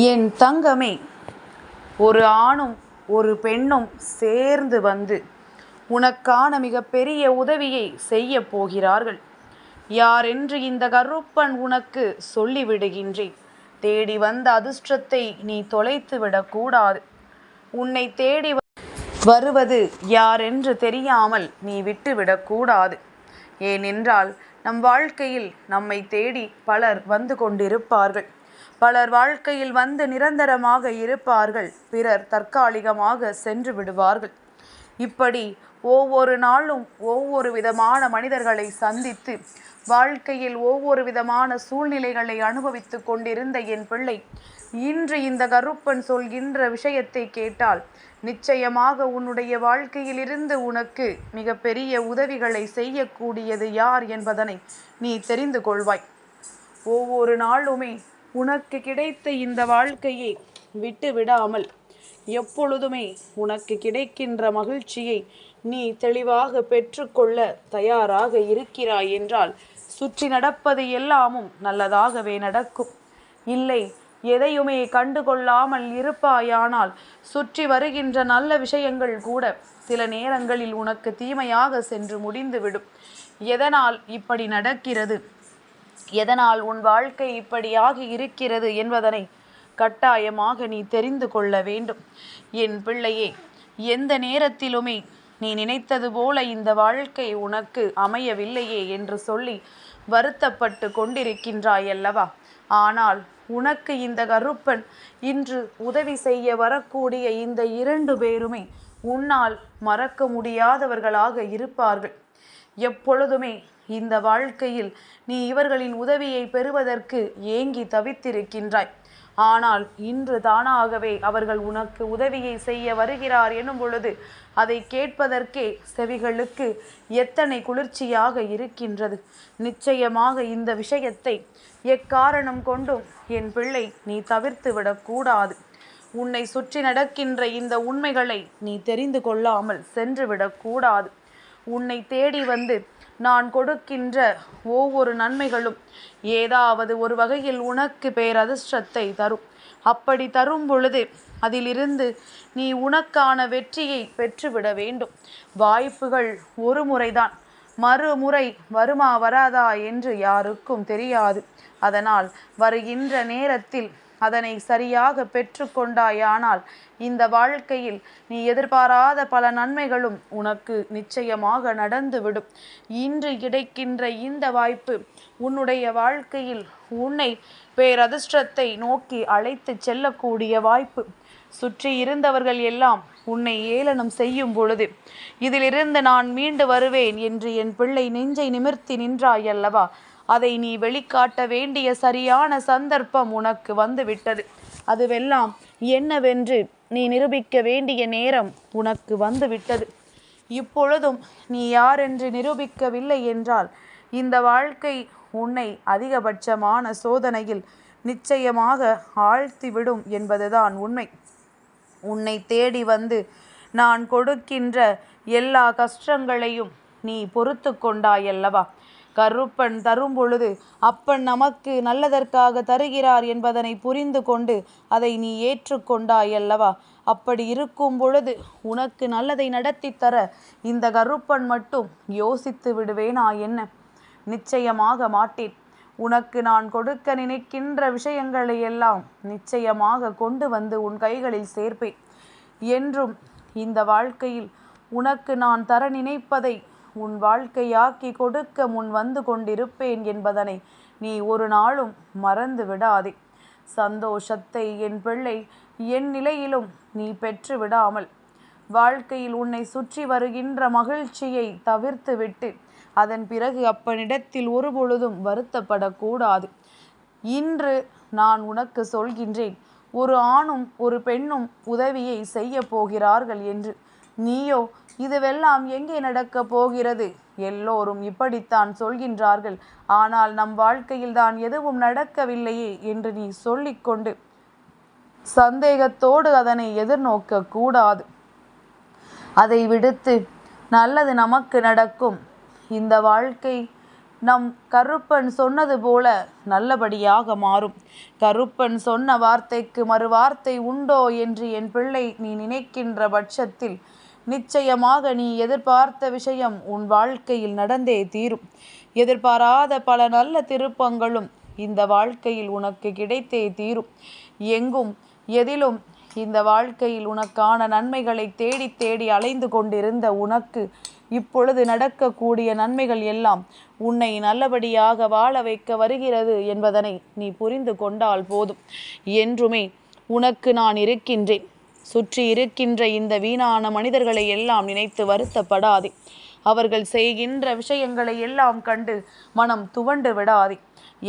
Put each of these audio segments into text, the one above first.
என் தங்கமே ஒரு ஆணும் ஒரு பெண்ணும் சேர்ந்து வந்து உனக்கான மிகப்பெரிய உதவியை செய்யப் போகிறார்கள். யாரென்று இந்த கருப்பன் உனக்கு சொல்லிவிடுகின்றேன் தேடி வந்த அதிர்ஷ்டத்தை நீ தொலைத்து விடக்கூடாது உன்னை தேடி வ- வருவது யாரென்று தெரியாமல் நீ விட்டுவிடக்கூடாது ஏனென்றால் நம் வாழ்க்கையில் நம்மை தேடி பலர் வந்து கொண்டிருப்பார்கள். பலர் வாழ்க்கையில் வந்து நிரந்தரமாக இருப்பார்கள் பிறர் தற்காலிகமாக சென்று விடுவார்கள். இப்படி ஒவ்வொரு நாளும் ஒவ்வொரு விதமான மனிதர்களை சந்தித்து வாழ்க்கையில் ஒவ்வொரு விதமான சூழ்நிலைகளை அனுபவித்துக் கொண்டிருந்த என் பிள்ளை இன்று இந்த கருப்பன் சொல்கின்ற விஷயத்தை கேட்டால் நிச்சயமாக உன்னுடைய வாழ்க்கையிலிருந்து உனக்கு மிகப்பெரிய உதவிகளை செய்யக்கூடியது யார் என்பதனை நீ தெரிந்து கொள்வாய். ஒவ்வொரு நாளுமே உனக்கு கிடைத்த இந்த வாழ்க்கையை விட்டு விடாமல் எப்பொழுதுமே உனக்கு கிடைக்கின்ற மகிழ்ச்சியை நீ தெளிவாக பெற்றுக்கொள்ள தயாராக இருக்கிறாய் என்றால் சுற்றி நடப்பது எல்லாமும் நல்லதாகவே நடக்கும். இல்லை எதையுமே கண்டுகொள்ளாமல் இருப்பாயானால் சுற்றி வருகின்ற நல்ல விஷயங்கள் கூட சில நேரங்களில் உனக்கு தீமையாக சென்று முடிந்துவிடும். எதனால் இப்படி நடக்கிறது? எதனால் உன் வாழ்க்கை இப்படியாகி இருக்கிறது என்பதனை கட்டாயமாக நீ தெரிந்து கொள்ள வேண்டும். என் பிள்ளையே எந்த நேரத்திலுமே நீ நினைத்தது போல இந்த வாழ்க்கை உனக்கு அமையவில்லையே என்று சொல்லி வருத்தப்பட்டு கொண்டிருக்கின்றாய் அல்லவா ஆனால் உனக்கு இந்த கருப்பன் இன்று உதவி செய்ய வரக்கூடிய இந்த இரண்டு பேருமே உன்னால் மறக்க முடியாதவர்களாக இருப்பார்கள். எப்பொழுதுமே இந்த வாழ்க்கையில் நீ இவர்களின் உதவியை பெறுவதற்கு ஏங்கி தவித்திருக்கின்றாய். ஆனால் இன்று தானாகவே அவர்கள் உனக்கு உதவியை செய்ய வருகிறார் எனும் பொழுது அதை கேட்பதற்கே செவிகளுக்கு எத்தனை குளிர்ச்சியாக இருக்கின்றது. நிச்சயமாக இந்த விஷயத்தை எக்காரணம் கொண்டும் என் பிள்ளை நீ தவிர்த்து விடக்கூடாது உன்னை சுற்றி நடக்கின்ற இந்த உண்மைகளை நீ தெரிந்து கொள்ளாமல் சென்று விடக்கூடாது உன்னை தேடி வந்து நான் கொடுக்கின்ற ஒவ்வொரு நன்மைகளும் ஏதாவது ஒரு வகையில் உனக்கு பேரதிர்ஷ்டத்தை தரும். அப்படி தரும் பொழுது அதிலிருந்து நீ உனக்கான வெற்றியை பெற்றுவிட வேண்டும். வாய்ப்புகள் ஒரு முறைதான். மறுமுறை வருமா வராதா என்று யாருக்கும் தெரியாது. அதனால் வருகின்ற நேரத்தில் அதனை சரியாக பெற்றுக்கொண்டாயானால் இந்த வாழ்க்கையில் நீ எதிர்பாராத பல நன்மைகளும் உனக்கு நிச்சயமாக நடந்துவிடும். இன்று கிடைக்கின்ற இந்த வாய்ப்பு உன்னுடைய வாழ்க்கையில் உன்னை பேரதிர்ஷ்டத்தை நோக்கி அழைத்து செல்லக்கூடிய வாய்ப்பு. சுற்றி இருந்தவர்கள் எல்லாம் உன்னை ஏளனம் செய்யும் பொழுது இதிலிருந்து நான் மீண்டு வருவேன் என்று என் பிள்ளை நெஞ்சை நிமிர்த்தி நின்றாய் அல்லவா? அதை நீ வெளிக்காட்ட வேண்டிய சரியான சந்தர்ப்பம் உனக்கு வந்துவிட்டது. அதுவெல்லாம் என்னவென்று நீ நிரூபிக்க வேண்டிய நேரம் உனக்கு வந்துவிட்டது. இப்பொழுதும் நீ யாரென்று நிரூபிக்கவில்லை என்றால் இந்த வாழ்க்கை உன்னை அதிகபட்சமான சோதனையில் நிச்சயமாக ஆழ்த்திவிடும் என்பதுதான் உண்மை. உன்னை தேடி வந்து நான் கொடுக்கின்ற எல்லா கஷ்டங்களையும் நீ பொறுத்து கொண்டாயல்லவா? கருப்பன் தரும் பொழுது அப்பன் நமக்கு நல்லதற்காக தருகிறார் என்பதனை புரிந்து கொண்டு அதை நீ ஏற்றுக்கொண்டாயல்லவா அப்படி இருக்கும் பொழுது உனக்கு நல்லதை நடத்தித்தர தர இந்த கருப்பன் மட்டும் யோசித்து விடுவேனா என்ன? நிச்சயமாக மாட்டேன். உனக்கு நான் கொடுக்க நினைக்கின்ற விஷயங்களை எல்லாம் நிச்சயமாக கொண்டு வந்து உன் கைகளில் சேர்ப்பேன். என்றும் இந்த வாழ்க்கையில் உனக்கு நான் தர நினைப்பதை உன் வாழ்க்கையாக்கி கொடுக்க முன் வந்து கொண்டிருப்பேன் என்பதனை நீ ஒரு நாளும் மறந்து விடாதே. சந்தோஷத்தை என் பிள்ளை என் நிலையிலும் நீ பெற்று விடாமல் வாழ்க்கையில் உன்னை சுற்றி வருகின்ற மகிழ்ச்சியை தவிர்த்து விட்டு அதன் பிறகு அப்பனிடத்தில் ஒருபொழுதும் வருத்தப்படக்கூடாது. இன்று நான் உனக்கு சொல்கின்றேன் ஒரு ஆணும் ஒரு பெண்ணும் உதவியை செய்ய போகிறார்கள் என்று. நீயோ இதுவெல்லாம் எங்கே நடக்கப் போகிறது? எல்லோரும் இப்படித்தான் சொல்கின்றார்கள். ஆனால் நம் வாழ்க்கையில் தான் எதுவும் நடக்கவில்லையே என்று நீ சொல்லிக்கொண்டு சந்தேகத்தோடு அதனை எதிர்நோக்க கூடாது. அதை விடுத்து நல்லது நமக்கு நடக்கும். இந்த வாழ்க்கை நம் கருப்பன் சொன்னது போல நல்லபடியாக மாறும். கருப்பன் சொன்ன வார்த்தைக்கு மறுவார்த்தை உண்டோ என்று என் பிள்ளை நீ நினைக்கின்ற பட்சத்தில் நிச்சயமாக நீ எதிர்பார்த்த விஷயம் உன் வாழ்க்கையில் நடந்தே தீரும். எதிர்பாராத பல நல்ல திருப்பங்களும் இந்த வாழ்க்கையில் உனக்கு கிடைத்தே தீரும். எங்கும் எதிலும் இந்த வாழ்க்கையில் உனக்கான நன்மைகளை தேடி தேடி அலைந்து கொண்டிருந்த உனக்கு இப்பொழுது நடக்கக்கூடிய நன்மைகள் எல்லாம் உன்னை நல்லபடியாக வாழ வைக்க வருகிறது என்பதனை நீ புரிந்து கொண்டால் போதும். என்றுமே உனக்கு நான் இருக்கின்றேன். சுற்றி இருக்கின்ற இந்த வீணான மனிதர்களை எல்லாம் நினைத்து வருத்தப்படாதே. அவர்கள் செய்கின்ற விஷயங்களை எல்லாம் கண்டு மனம் துவண்டு விடாதே.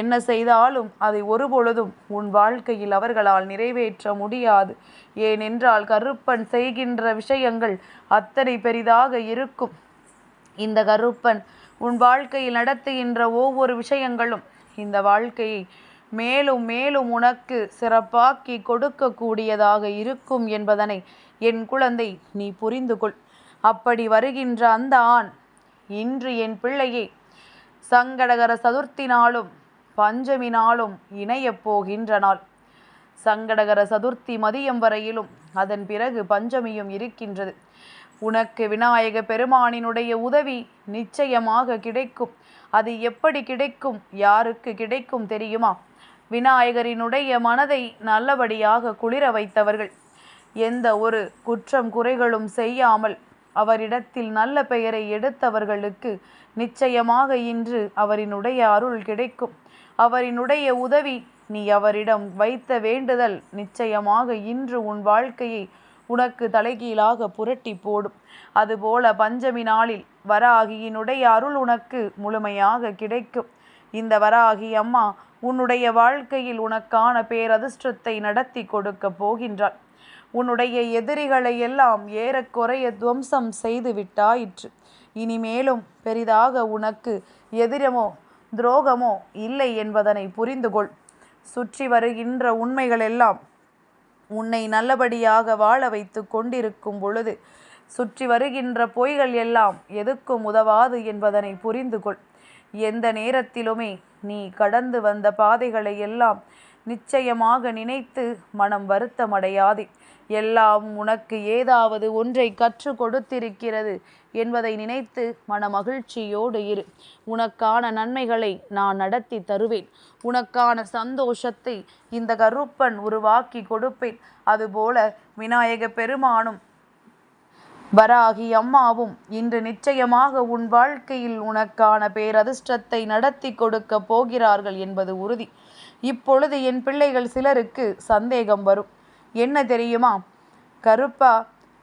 என்ன செய்தாலும் அதை ஒருபொழுதும் உன் வாழ்க்கையில் அவர்களால் நிறைவேற்ற முடியாது. ஏனென்றால் கருப்பன் செய்கின்ற விஷயங்கள் அத்தனை பெரிதாக இருக்கும். இந்த கருப்பன் உன் வாழ்க்கையில் நடத்துகின்ற ஒவ்வொரு விஷயங்களும் இந்த வாழ்க்கையை மேலும் மேலும் உனக்கு சிறப்பாக்கி கொடுக்கக்கூடியதாக இருக்கும் என்பதனை என் குழந்தை நீ புரிந்து கொள். அப்படி வருகின்ற அந்த ஆண் இன்று என் பிள்ளையை சங்கடகர சதுர்த்தினாலும் பஞ்சமினாலும் இணையப் போகின்ற நாள். சங்கடகர சதுர்த்தி மதியம் வரையிலும் அதன் பிறகு பஞ்சமியும் இருக்கின்றது. உனக்கு விநாயக பெருமானினுடைய உதவி நிச்சயமாக கிடைக்கும். அது எப்படி கிடைக்கும்? யாருக்கு கிடைக்கும் தெரியுமா? விநாயகரினுடைய மனதை நல்லபடியாக குளிர வைத்தவர்கள். எந்த ஒரு குற்றம் குறைகளும் செய்யாமல் அவரிடத்தில் நல்ல பெயரை எடுத்தவர்களுக்கு நிச்சயமாக இன்று அவரினுடைய அருள் கிடைக்கும். அவரினுடைய உதவி நீ அவரிடம் வைத்த வேண்டுதல் நிச்சயமாக இன்று உன் வாழ்க்கையை உனக்கு தலைகீழாக புரட்டி போடும். அதுபோல பஞ்சமி நாளில் வராகியினுடைய அருள் உனக்கு முழுமையாக கிடைக்கும். இந்த வராகி அம்மா உன்னுடைய வாழ்க்கையில் உனக்கான பேரதிர்ஷ்டத்தை நடத்தி கொடுக்க போகின்றாள். உன்னுடைய எதிரிகளை எல்லாம் ஏறக்குறைய துவம்சம் செய்து விட்டாயிற்று. இனிமேலும் பெரிதாக உனக்கு எதிரமோ துரோகமோ இல்லை என்பதனை புரிந்துகொள் சுற்றி வருகின்ற உண்மைகள் எல்லாம் உன்னை நல்லபடியாக வாழ வைத்து கொண்டிருக்கும் பொழுது சுற்றி வருகின்ற பொய்கள் எல்லாம் எதுக்கும் உதவாது என்பதனை புரிந்துகொள் எந்த நேரத்திலுமே நீ கடந்து வந்த பாதைகளை எல்லாம் நிச்சயமாக நினைத்து மனம் வருத்தமடையாதே. எல்லாம் உனக்கு ஏதாவது ஒன்றை கற்றுக் கொடுத்திருக்கிறது என்பதை நினைத்து மன மகிழ்ச்சியோடு இரு. உனக்கான நன்மைகளை நான் நடத்தி தருவேன். உனக்கான சந்தோஷத்தை இந்த கருப்பன் உருவாக்கி கொடுப்பேன். அதுபோல விநாயக பெருமானும் வராகி அம்மாவும் இன்று நிச்சயமாக உன் வாழ்க்கையில் உனக்கான பேரதிர்ஷ்டத்தை நடத்தி கொடுக்க போகிறார்கள் என்பது உறுதி. இப்பொழுது என் பிள்ளைகள் சிலருக்கு சந்தேகம் வரும். என்ன தெரியுமா? கருப்பா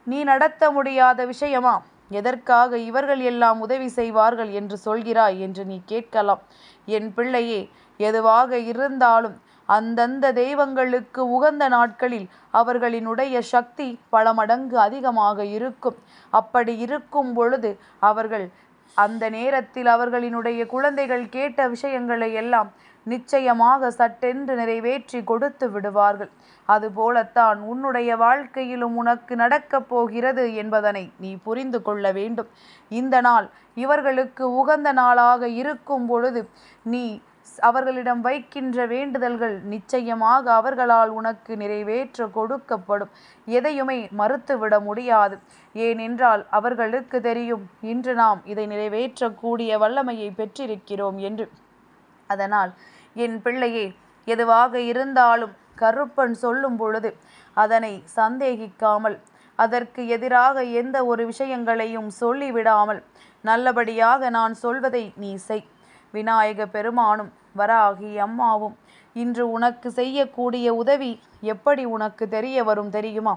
நீ நடத்த முடியாத விஷயமா? எதற்காக இவர்கள் எல்லாம் உதவி செய்வார்கள் என்று சொல்கிறாய் என்று நீ கேட்கலாம். என் பிள்ளையே எதுவாக இருந்தாலும் அந்தந்த தெய்வங்களுக்கு உகந்த நாட்களில் அவர்களினுடைய சக்தி பல மடங்கு அதிகமாக இருக்கும். அப்படி இருக்கும் பொழுது அவர்கள் அந்த நேரத்தில் அவர்களினுடைய குழந்தைகள் கேட்ட விஷயங்களை எல்லாம் நிச்சயமாக சட்டென்று நிறைவேற்றி கொடுத்து விடுவார்கள். அதுபோலத்தான் உன்னுடைய வாழ்க்கையிலும் உனக்கு நடக்கப் போகிறது என்பதனை நீ புரிந்து கொள்ள வேண்டும். இந்த நாள் இவர்களுக்கு உகந்த நாளாக இருக்கும் பொழுது நீ அவர்களிடம் வைக்கின்ற வேண்டுதல்கள் நிச்சயமாக அவர்களால் உனக்கு நிறைவேற்ற கொடுக்கப்படும். எதையுமே மறுத்துவிட முடியாது. ஏனென்றால் அவர்களுக்கு தெரியும் இன்று நாம் இதை நிறைவேற்றக்கூடிய வல்லமையை பெற்றிருக்கிறோம் என்று. அதனால் என் பிள்ளையே எதுவாக இருந்தாலும் கருப்பன் சொல்லும் பொழுது அதனை சந்தேகிக்காமல் அதற்கு எதிராக எந்த ஒரு விஷயங்களையும் சொல்லிவிடாமல் நல்லபடியாக நான் சொல்வதை நீ செய். விநாயக பெருமானும் வராகி அம்மாவும் இன்று உனக்கு செய்யக்கூடிய உதவி எப்படி உனக்கு தெரிய வரும் தெரியுமா?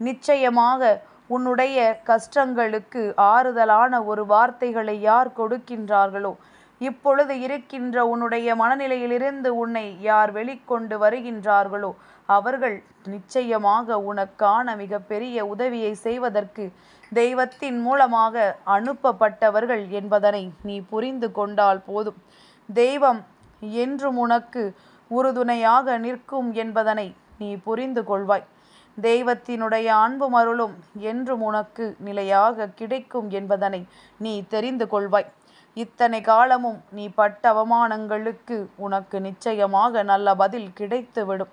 நிச்சயமாக உன்னுடைய கஷ்டங்களுக்கு ஆறுதலான ஒரு வார்த்தைகளை யார் கொடுக்கின்றார்களோ இப்பொழுது இருக்கின்ற உன்னுடைய மனநிலையிலிருந்து உன்னை யார் வெளிக்கொண்டு வருகின்றார்களோ அவர்கள் நிச்சயமாக உனக்கான மிகப்பெரிய உதவியை செய்வதற்கு தெய்வத்தின் மூலமாக அனுப்பப்பட்டவர்கள் என்பதனை நீ புரிந்து கொண்டால் போதும். தெய்வம் என்றும் உனக்கு உறுதுணையாக நிற்கும் என்பதனை நீ புரிந்து கொள்வாய். தெய்வத்தினுடைய அன்பும் அருளும் என்றும் உனக்கு நிலையாக கிடைக்கும் என்பதனை நீ தெரிந்து கொள்வாய். இத்தனை காலமும் நீ பட்ட அவமானங்களுக்கு உனக்கு நிச்சயமாக நல்ல பதில் கிடைத்துவிடும்.